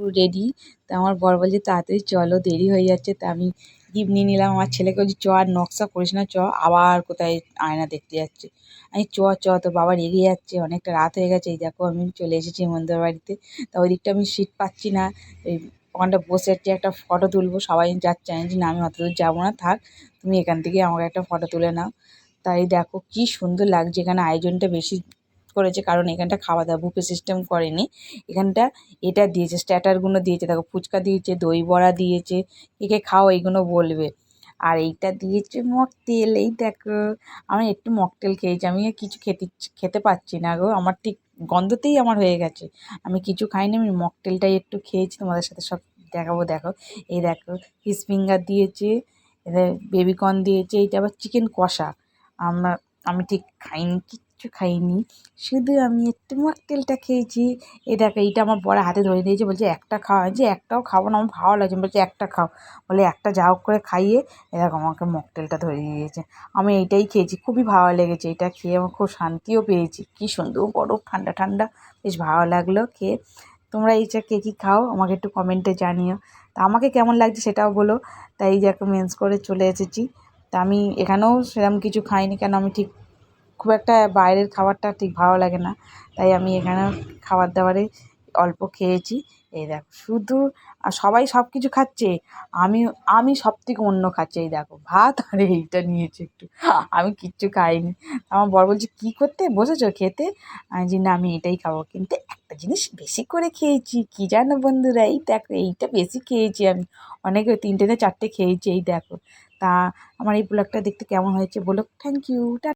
পুরো রেডি তা আমার বর বলছে, তাড়াতাড়ি চলো, দেরি হয়ে যাচ্ছে। তা আমি গিফট নিয়ে নিলাম। আমার ছেলেকে বলছি, চ, আর নকশা করিস না, চ, আবার কোথায় আয়না দেখতে যাচ্ছে? আমি, চ চ তো বাবা রেগে যাচ্ছে, অনেকটা রাত হয়ে গেছে। এই দেখো, আমি চলে এসেছি হেমন্তর বাড়িতে। তা ওই দিকটা আমি সিট পাচ্ছি না। এই ওখানটা বসে আছি একটা ফটো তুলবো। সবাই যাচ্ছে আমি না, আমি অত দূর যাব না, থাক, তুমি এখান থেকেই আমাকে একটা ফটো তুলে নাও। তাই দেখো, কি সুন্দর লাগছে এখানে। আয়োজনটা বেশি করেছে, কারণ এখানটা খাওয়া দাওয়া বুফে সিস্টেম করেনি। এখানটা এটা দিয়েছে স্ট্যাটারগুলো দিয়েছে, দেখো ফুচকা দিয়েছে, দই বড়া দিয়েছে, কে কে খাও এইগুলো বলবে। আর এইটা দিয়েছে মকটেল, এই দেখো, আমি একটু মকটেল খেয়েছি, আমি কিছু খেতে খেতে পাচ্ছি না গো, আমার ঠিক গন্ধতেই আমার হয়ে গেছে। আমি কিছু খাইনি, আমি মকটেলটাই একটু খেয়েছি, তোমাদের সাথে সব দেখাবো, দেখো। এই দেখো ফিশ ফিঙ্গার দিয়েছে, এদের বেবিকর্ন দিয়েছে, এইটা আবার চিকেন কষা। আমার, আমি ঠিক খাইনি কিচ্ছু খাইনি। শুধু আমি একটু মকটেলটা খেয়েছি। এই দেখো, এইটা আমার বর হাতে ধরে দিয়েছে বলছে, একটা খাও। আমি বলছি, একটাও খাব না, আমার ভালো লাগছে। বলছে, একটা খাও। বলে, একটা যা হোক করে খাইয়ে এ দেখো, আমাকে মকটেলটা ধরে দিয়েছে আমি এইটাই খেয়েছি, খুবই ভালো লেগেছে। এটা খেয়ে আমার খুব শান্তিও পেয়েছি। কী সুন্দর, বরফ, ঠান্ডা ঠান্ডা। বেশ ভালো লাগল খেয়ে। তোমরা এইটা কে কী খাও, আমাকে একটু কমেন্টে জানিও। তা আমাকে কেমন লাগছে সেটাও বলো। তাই এই যে একটা মেন্স করে চলে এসেছি। তা আমি এখানেও সেরকম কিছু খাইনি, কেন আমি ঠিক খুব একটা বাইরের খাবারটা ঠিক ভালো লাগে না। তাই আমি এখানে খাবার দাবারে অল্প খেয়েছি। এই দেখো, শুধু সবাই সব কিছু খাচ্ছে। আমি আমি সব থেকে অন্য খাচ্ছি। এই দেখো, ভাত আর এইটা নিয়েছি একটু। আমি কিচ্ছু খাইনি। আমার বর বলছে, কী করতে? বসেছো খেতে? বলছি, না, আমি এটাই খাব। কিন্তু একটা জিনিস বেশি করে খেয়েছি। কী জানো বন্ধুরা, এই দেখো, এইটা বেশি খেয়েছি আমি। অনেকে তিনটে চারটে খেয়েছি, এই দেখো। তা আমার এই ব্লগটা দেখতে কেমন হয়েছে বলো? Thank you